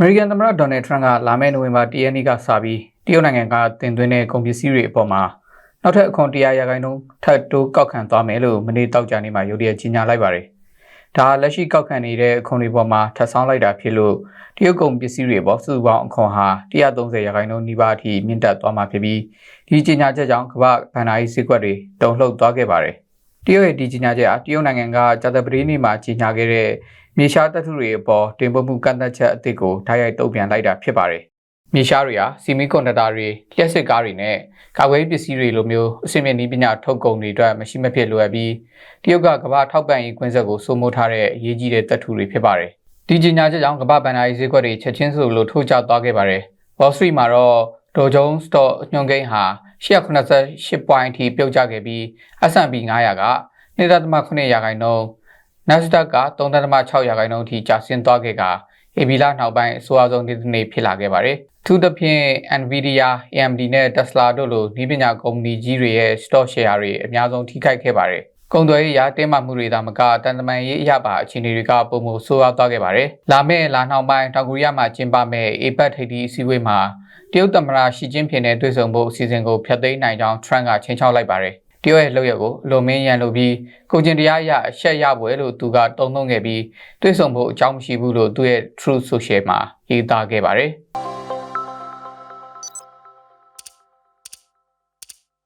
အမေရိကန်သမ္မတဒေါ်နယ်ထရန့်ကလာမယ့်နိုဝင်ဘာ10ရက်နေ့ကစပြီးတရုတ်နိုင်ငံကတင်သွင်းတဲ့ကုန်ပစ္စည်းတွေအပေါ်မှာနောက်ထပ်အခွန်100ရာခိုင်နှုန်းထပ်တိုးကောက်ခံသွားမယ်လို့မနေ့တောက်ကြနေ့မှာရုတ်တရက်ကြေညာလိုက်ပါတယ်။ဒါလက်ရှိကောက်ခံနေတဲ့အခွန်တွေပေါ်မှာထပ်ဆောင်းလိုက်တာဖြစ်လို့တရုတ်ကုန်ပစ္စည်းတွေပေါ်စုစုပေါင်းအခွန်ဟာ130ရာခိုင်နှုန်းနီးပါးအထိမြင့်တက်သွားမှာဖြစ်ပြီးဒီကြေညာချက်ကြောင့်ကမ္ဘာဗန်နာရေးစည်းကွက်တွေတုံ့လှုပ်သွားခဲ့ပါတယ်။ တရုတ်ရဲ့ဒီကြေညာချက်အားတရုတ်နိုင်ငံကကြာသပတေးနေ့မှာကြေညာခဲ့တဲ့မြေရှားတပ်ထုတွေအပေါ်တင်ပို့မှုကန့်သတ်ချက်အသစ်ကိုဓာတ်ရိုက်တုံ့ပြန်လိုက်တာဖြစ်ပါတယ်။မြေရှားတွေဟာစီမီကွန်ဒတာတွေလျှက်စစ်ကားတွေနဲ့ကာကွယ်ရေးပစ္စည်းတွေလိုမျိုးအစီအမံနည်းပညာထုတ်ကုန်တွေအတွက်မရှိမဖြစ်လိုအပ်ပြီးတရုတ်ကကမ္ဘာထောက်ပံ့ရေးကွင်းဆက်ကိုစိုးမိုးထားတဲ့အရေးကြီးတဲ့တပ်ထုတွေဖြစ်ပါတယ်။ဒီကြေညာချက်ကြောင့်ကမ္ဘာဗန်နာရေးဈေးကွက်တွေချက်ချင်းဆိုလိုထိုးကျသွားခဲ့ပါတယ်။ Wall Street မှာတော့ Dow Jones Stock ညွှန်းကိန်းဟာ 188 point အထိပြုတ်ကျခဲ့ပြီး S&P 500က2.8ရာခိုင်နှုန်း NASDAQ က3.6ရာခိုင်နှုန်းအထိကျဆင်းသွားခဲ့က AB လနောက်ပိုင်းအဆိုအဆုံးနေ့တစ်နေ့ဖြစ်လာခဲ့ပါတယ်။သူသဖြင့် Nvidia, AMD နဲ့ Tesla တို့လိုနည်းပညာကုမ္ပဏီကြီးတွေရဲ့ stock share တွေအများဆုံးထိခိုက်ခဲ့ပါတယ်။ ကုန်သွယ်ရေးရာတင်းမာမှုတွေသာမကတန်တမန်ရေးအရပါအခြေအနေတွေကပုံမှုဆိုးရွားသွားခဲ့ပါတယ်။လာမယ့်လာနှောင်ပိုင်းတောင်ကိုရီးယားမှာကျင်းပမယ့် APEC ထိပ်သီးအစည်းအဝေးမှာတရုတ်သမ္မတရှီကျင်းဖျင်နဲ့တွေ့ဆုံဖို့အစီအစဉ်ကိုဖျက်သိမ်းနိုင်ကြောင်း Trump ကချိန်ချောက်လိုက်ပါတယ်။တရုတ်ရဲ့လုပ်ရက်ကိုအလွန်မင်းရန်လို့ပြီးကိုကျင်တရားအရအရှက်ရပွဲလို့သူကတုံ့နှုံခဲ့ပြီးတွေ့ဆုံဖို့အကြောင်းမရှိဘူးလို့သူ့ရဲ့ Truth Social မှာရေးသားခဲ့ပါတယ်။